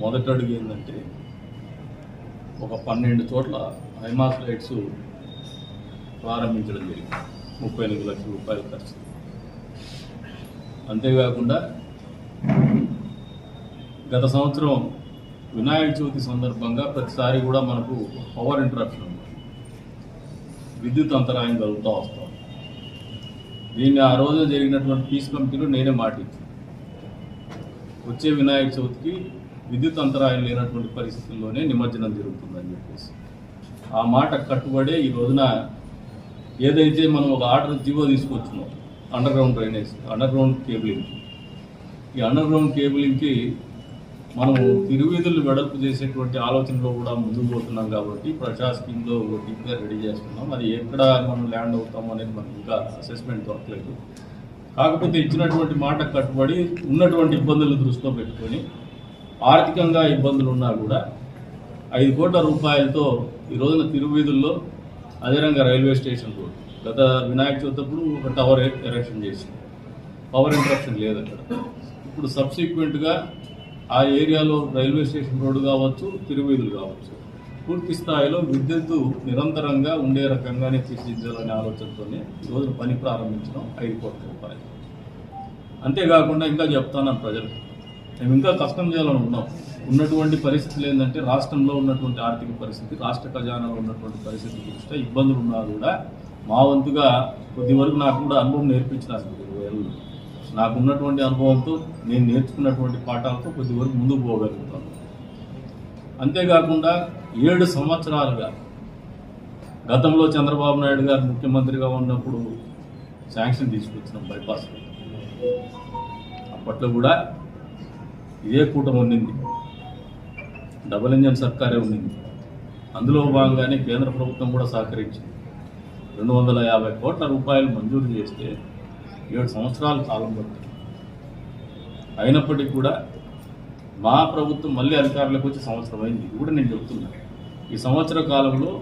మొదటి అడుగు ఏంటంటే ఒక పన్నెండు చోట్ల హైమాస్ లైట్స్ ప్రారంభించడం జరిగింది. ముప్పై ఎనిమిది లక్షల రూపాయల ఖర్చు. అంతేకాకుండా గత సంవత్సరం వినాయక చవితి సందర్భంగా ప్రతిసారి కూడా మనకు పవర్ ఇంటరప్షన్ విద్యుత్ అంతరాయం కలుగుతూ వస్తాం దీన్ని ఆ రోజు జరిగినటువంటి పీస్ కమిటీలో నేనే మాటించాను వచ్చే వినాయక చవితికి విద్యుత్ అంతరాయం లేనటువంటి పరిస్థితుల్లోనే నిమజ్జనం జరుగుతుందని చెప్పేసి. ఆ మాట కట్టుబడే ఈ రోజున ఏదైతే మనం ఒక ఆర్డర్ జీవో తీసుకొచ్చినాం under ground drainage under ground cabling ఈ అండర్ గ్రౌండ్ కేబులింగ్కి మనము తిరువీధులు వెడల్పు చేసేటువంటి ఆలోచనలో కూడా ముందుకు పోతున్నాం కాబట్టి ప్రజా స్కీమ్లో డీప్గా రెడీ చేస్తున్నాం. అది ఎక్కడ మనం ల్యాండ్ అవుతాం అనేది మనకి ఇంకా అసెస్మెంట్ దొరకలేదు. కాకపోతే ఇచ్చినటువంటి మాట కట్టుబడి ఉన్నటువంటి ఇబ్బందులు దృష్టిలో పెట్టుకొని ఆర్థికంగా ఇబ్బందులు ఉన్నా కూడా ఐదు కోట్ల రూపాయలతో ఈ రోజున తిరువీధుల్లో అదేవిధంగా రైల్వే స్టేషన్ గత వినాయక చవితప్పుడు ఒక టవర్ ఎరక్షన్ చేసింది. పవర్ ఇంటరప్షన్ లేదు అక్కడ. ఇప్పుడు సబ్సిక్వెంట్గా ఆ ఏరియాలో రైల్వే స్టేషన్ రోడ్డు కావచ్చు తిరువీధులు కావచ్చు పూర్తి స్థాయిలో విద్యుత్తు నిరంతరంగా ఉండే రకంగానే తీర్చిదిద్దాలనే ఆలోచనతోనే ఈరోజు పని ప్రారంభించడం ఐదు కోట్ల రూపాయలు. అంతేకాకుండా ఇంకా చెప్తాను ప్రజలు మేము ఇంకా కష్టం చేయాలని ఉన్నాం. ఉన్నటువంటి పరిస్థితులు ఏంటంటే రాష్ట్రంలో ఉన్నటువంటి ఆర్థిక పరిస్థితి రాష్ట్ర ఖజానాలో ఉన్నటువంటి పరిస్థితి దృష్ట్యా ఇబ్బందులు ఉన్నా కూడా మా వంతుగా కొద్ది వరకు నాకు కూడా అనుభవం నేర్పించినారు ఇరవై నాకు ఉన్నటువంటి అనుభవంతో నేను నేర్చుకున్నటువంటి పాఠాలతో కొద్ది వరకు ముందుకు పోగలుగుతాను. అంతేకాకుండా ఏడు సంవత్సరాలుగా గతంలో చంద్రబాబు నాయుడు గారు ముఖ్యమంత్రిగా ఉన్నప్పుడు శాంక్షన్ తీసుకొచ్చినాం బైపాస్. అప్పట్లో కూడా ఇదే కూటమి ఉండింది డబుల్ ఇంజన్ సర్కారే ఉండింది అందులో భాగంగానే కేంద్ర ప్రభుత్వం కూడా సహకరించింది. రెండు వందల యాభై కోట్ల రూపాయలు మంజూరు చేస్తే ఏడు సంవత్సరాలు కాలం పడుతుంది. అయినప్పటికీ కూడా మా ప్రభుత్వం మళ్ళీ అధికారంలోకి వచ్చి సంవత్సరం అయింది. ఇది కూడా నేను చెప్తున్నా. ఈ సంవత్సర కాలంలో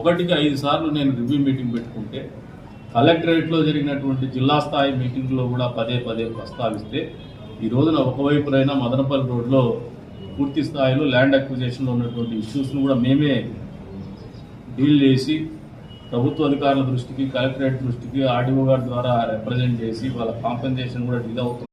ఒకటికి ఐదు సార్లు నేను రివ్యూ మీటింగ్ పెట్టుకుంటే కలెక్టరేట్లో జరిగినటువంటి జిల్లా స్థాయి మీటింగ్లో కూడా పదే పదే ప్రస్తావిస్తే ఈ రోజున ఒకవైపునైనా మదనపల్లి రోడ్లో పూర్తి స్థాయిలో ల్యాండ్ అక్విజేషన్లో ఉన్నటువంటి ఇష్యూస్ను కూడా మేమే డీల్ చేసి ప్రభుత్వ అధికారుల దృష్టికి కలెక్టరేట్ దృష్టికి ఆర్డీఓ గారి ద్వారా రిప్రజెంట్ చేసి వాళ్ళ కాంపెన్సేషన్ కూడా డీల్ అవుతుంది.